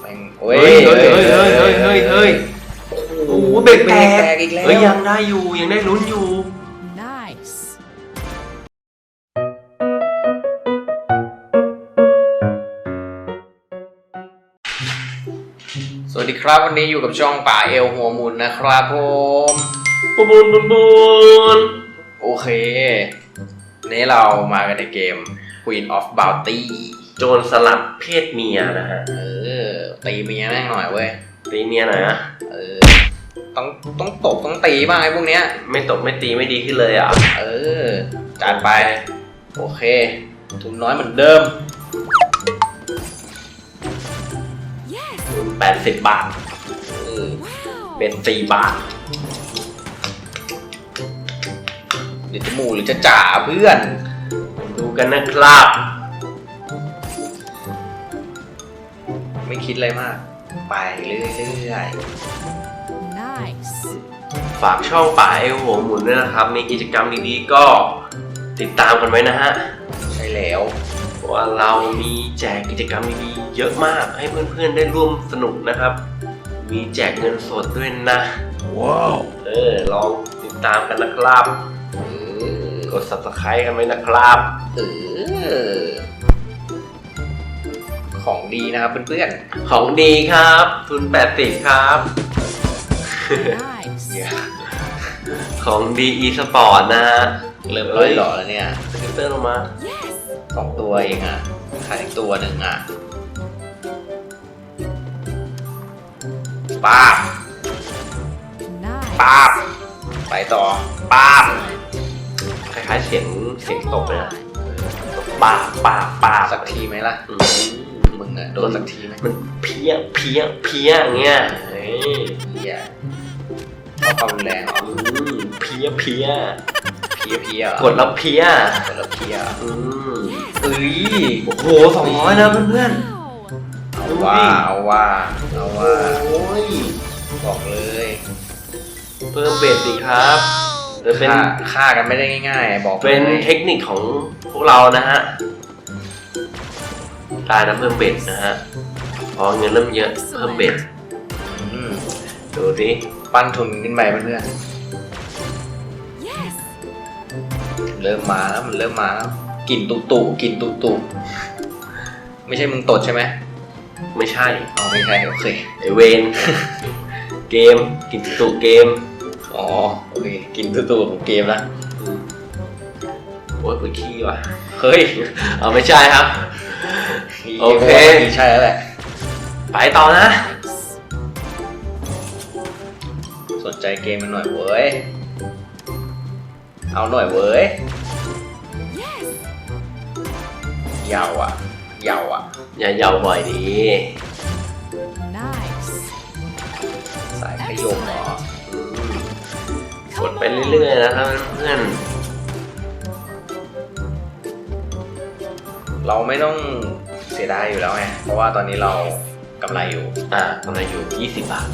แม่งโอ้ยเฮ้ยเฮ้ยเฮ้ยเฮ้ยเฮ้ยเฮ้ยโอ้โหเบรกแตแตกกอีกแล้วเฮ้ยยังได้อยู่ยังได้ลุ้นอยู่ Nice. สวัสดีครับวันนี้อยู่กับช่องป่าเอลหัวหมุนนะครับผมบุญบุญบุญโอเควันนี้เรามากันในเกม Queen of Bounty โจรสลัดเพศเมียนะฮะเออตีเมียแม่งหน่อยเว้ยตีเมียหน่อยนะเออต้องต้องตบต้องตีบ้างไอ้พวกเนี้ย ไม่ตบไม่ตีไม่ดีขึ้นเลยอะ เออจัดไป โอเค ทุนน้อยเหมือนเดิม Yes. แปดสิบบาทเออ Wow. เป็นสี่บาทเดี๋ยวจะหมู่หรือจะจ่าเพื่อน ดูกันนะครับ ไม่คิดอะไรมาก ไปเรื่อย Nice. ฝากช่องป่าเอลหัวหมุนด้วยนะครับ มีกิจกรรมดีๆ ก็ติดตามกันไว้นะฮะๆใช่แล้วเพราะว่าเรามีแจกกิจกรรมดีๆ เยอะมากให้เพื่อนๆ ได้ร่วมสนุกนะครับ มีแจกเงินสดด้วยนะ ว้าว เออ ลองติดตามกันนะครับเออกด subscribe กันไว้นะครับ เออ ของดีนะครับเพื่อนของดีครับ ทุน80ครับๆ Nice. เหี้ยของดี e sport นะฮะเริ่มร้อยหล่อแล้วเนี่ยสกิปเตอร์ลงมา Yes. สองตัวเองอะขาดอีกตัวหนึ่งอะป้าบ Nice. ป้าบ ไปต่อป้าบ คล้ายๆเสียงเสียงตบเลยนะตบปากปากปากสักทีไหมล่ะ อืมมึงอะ โดนสักทีไหมมันเพี้ยเพี้ยเพี้ยอย่างเงี้ยเฮ้ยเฮียเอาความรุนแรงเหรออืมเพี้ยเพี้ยเพี้ยเพี้ยเหรอกดแล้วเพี้ยกดแล้วเพี้ยอืมเอ้ยโอ้โหสองร้อยนะเพื่อน Wow. เอาว่า เอาว่า เอาๆว่าโอ้ยบอกเลยเพิ่มเบสสิครับจะเป็นฆ่าฆ่ากันไม่ได้ง่ายๆ บอกเป็นลยเทคนิคของพวกเรานะฮะ การนะเพิ่มเบสนะฮะพอเงินเริ่มเยอะเพิ่มเบสอืมดูสิปั้นทุนขึ้นไปเพื่อน Yes. ๆเริ่มมาแล้วมันเริ่มมาแล้วกลิ่นตุตุกลิ่นตุตุไม่ใช่มึงตดใช่ไหมไม่ใช่อ๋อไม่ใช่โอเคไอเวนเกมกินตุเกมอ๋อโอเคกลิ่นตุตุของเกมละอืมโอ้ยปวดขี้ว่ะเฮ้ยเอาไม่ใช่ครับ โอเค ใช่แล้วแหละ ไปต่อนะ สนใจเกมมันหน่อยเว้ย เอาหน่อยเว้ย Yes. ยาวอะยาวอะ อย่าเยาบ่อยดี Nice. สายขยมเหรออืมกดไปเรื่อยๆนะครับเพื่อนเราไม่ต้องเสียดายอยู่แล้วไง เพราะว่าตอนนี้เรากำไรอยู่ๆอ่ากำไรอยู่ 20 บาท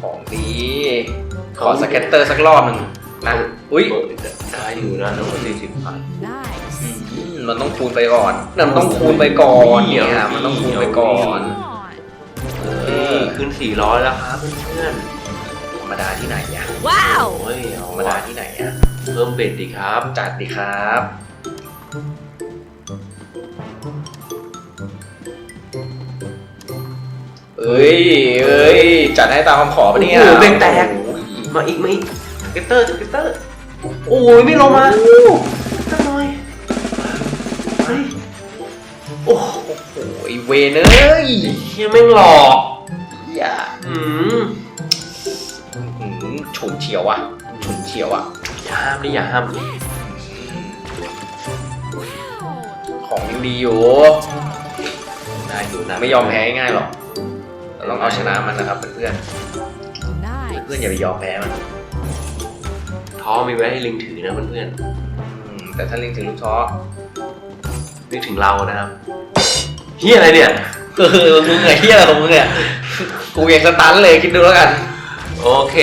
ของดี ขอสเก็ตเตอร์สักรอบหนึ่งนะ อุ้ยได้อยู่นะทั้งหมด40บาท Nice. อืมมันต้องคูณไปก่อนเนี่ยมันต้องคูณไปก่อนเนี่ยมันต้องคูณไปก่อน Come on. เอเอ้อยขึ้น 400 แล้วครับเพื่อนธรรมดาที่ไหนอะๆ Wow. โอ้ยเอาธรรมดาว่ะที่ไหนอะ เพิ่มเบสดีครับ จัดดีครับ เอ้ย เอ้ย จัดให้ตามคำขอปะเนี่ยโอ้โหเบรกแตกโอ้ยมาอีกมาอีกสเก็ตเตอร์สเก็ตเตอร์ โอ้ยไม่ลงมาสักหน่อยเฮ้ยโอ้โหโอ้ยเวนเอ้ยเฮียแม่งหลอกอย่าอืมหืมฉุนเฉียวอะฉุนเฉียวอะ อย่าห้ามดิอย่าห้าม Wow. ของยังดีอยู่ ได้อยู่นะไม่ยอมแพ้ง่ายๆหรอกเราต้องเอาชนะมันนะครับเพื่อนๆ Nice. เพื่อนอย่าไปยอมแพ้มันท้อมีไว้ให้ลิงถือนะเพื่อนอืมแต่ถ้าลิงถึงลูกท้อๆนึกถึงเรานะครับเฮียอะไรเนี่ยเออมึงไงเฮียอะไรของมึงเนี่ยกูยังสตันเลยคิดดูแล้วกัน โอเค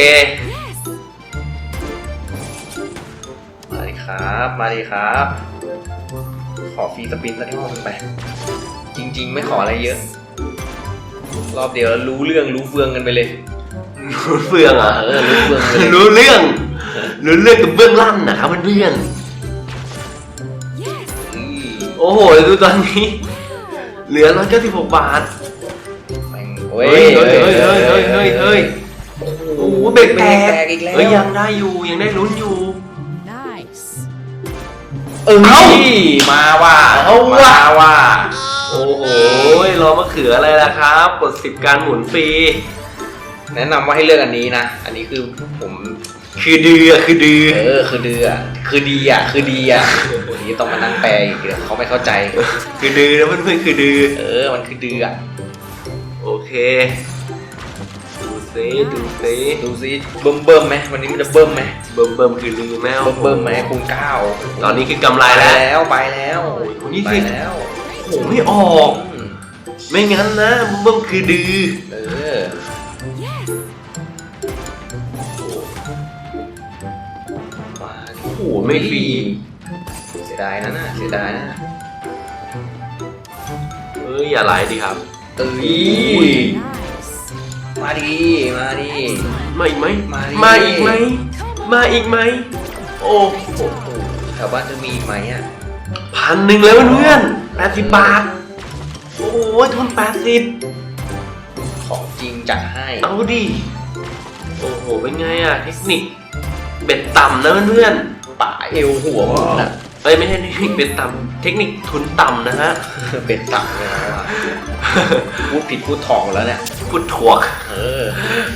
ครับ มาดิครับ ขอฟรีสปินสักรอบหนึ่งไป จริง ๆ ไม่ขออะไรเยอะ รอบเดียวแล้วรู้เรื่องรู้เฟืองกันไปเลย รู้เฟืองเหรอะเออรู้เฟืองไปเลยรู้เรื่อง รู้เรื่องกับเบื้องล่างนะครับเพื่อน Yes. อืมๆโอ้โหดูตอนนี้ Wow. เหลือ196บาท แม่งเฮ้ยเฮ้ยเฮ้ยเฮ้ยเฮ้ยเฮ้ยเฮ้ยโอ้โหเบรกแตเบรกกแตกอีกแล้วเฮ้ยยังได้อยู่ยังได้ลุ้นอยู่ Nice. เอ้ยมาว่าเอาว่ะ มาว่าโอ้โหรอมะเขืออะไรล่ะครับ กด10การหมุนฟรี แนะนำว่าให้เลือกอันนี้นะ อันนี้คือผมคือดือคือดือ เออคือเดือคือดีอะคือดีอะทีนี้ต้องมานั่งแปลอีกเดี๋ยวเขาไม่เข้าใจ คือดือนะเพื่อนๆคือดือ เออมันคือเดือโอเคดู ซิดูซิดูซิเบิ่มเบิ่มไหมวันนี้มันจะเบิ่มไหมเบิ่มเบิ่มคือลือแมวเบิ่มเบิ่มไหมคูณเก้าตอนนี้คือกำไรไปแล้วแล้วไปแล้วโอ้ยนี่ไปสิแล้วโอ้โหไม่ออก อืมไม่งั้นนะเบิ่มคือดือเออ Yes. มาดิโอ้โหไม่ฟรีเสียดายนะน่ะเสียดายนะเอ้ยอย่าไหลดิครับเอ้ย Nice. มาดี มาดี มาอีกไหมมาดิ มาอีกไหมมาอีกไหมโอ้โหโอ้โหแถวบ้านจะมีอีกไหมอะพันหนึ่งแล้วเพื่อนแปดสิบบาท โอ้โหทุนแปดสิบของจริงจัดให้ เอาดิโอ้โหเป็นไงอะเทคนิคเบ็ดต่ำนะเพื่อนป่าเอวหัวหมุนอะๆเอ้ยไม่ใช่เทคนิคเบ็ดต่ำ เทคนิคทุนต่ำนะฮะ เป็นตับเลยนะว่าพูดผิดพูดถองแล้วเนี่ยพูดถ่วงเออ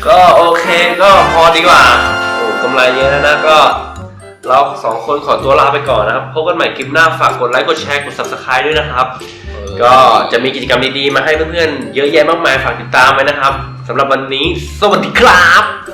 ก็โอเคก็พอดีกว่า โอ้กำไรเยอะแล้วนะก็ เราสองคนขอตัวลาไปก่อนนะครับพบกันใหม่คลิปหน้าฝากกดไลค์กดแชร์กด subscribe ด้วยนะครับ ก็จะมีกิจกรรมดีๆ มาให้เพื่อนๆ เยอะแยะมากมายฝากติดตามไว้นะครับสำหรับวันนี้ สวัสดีครับ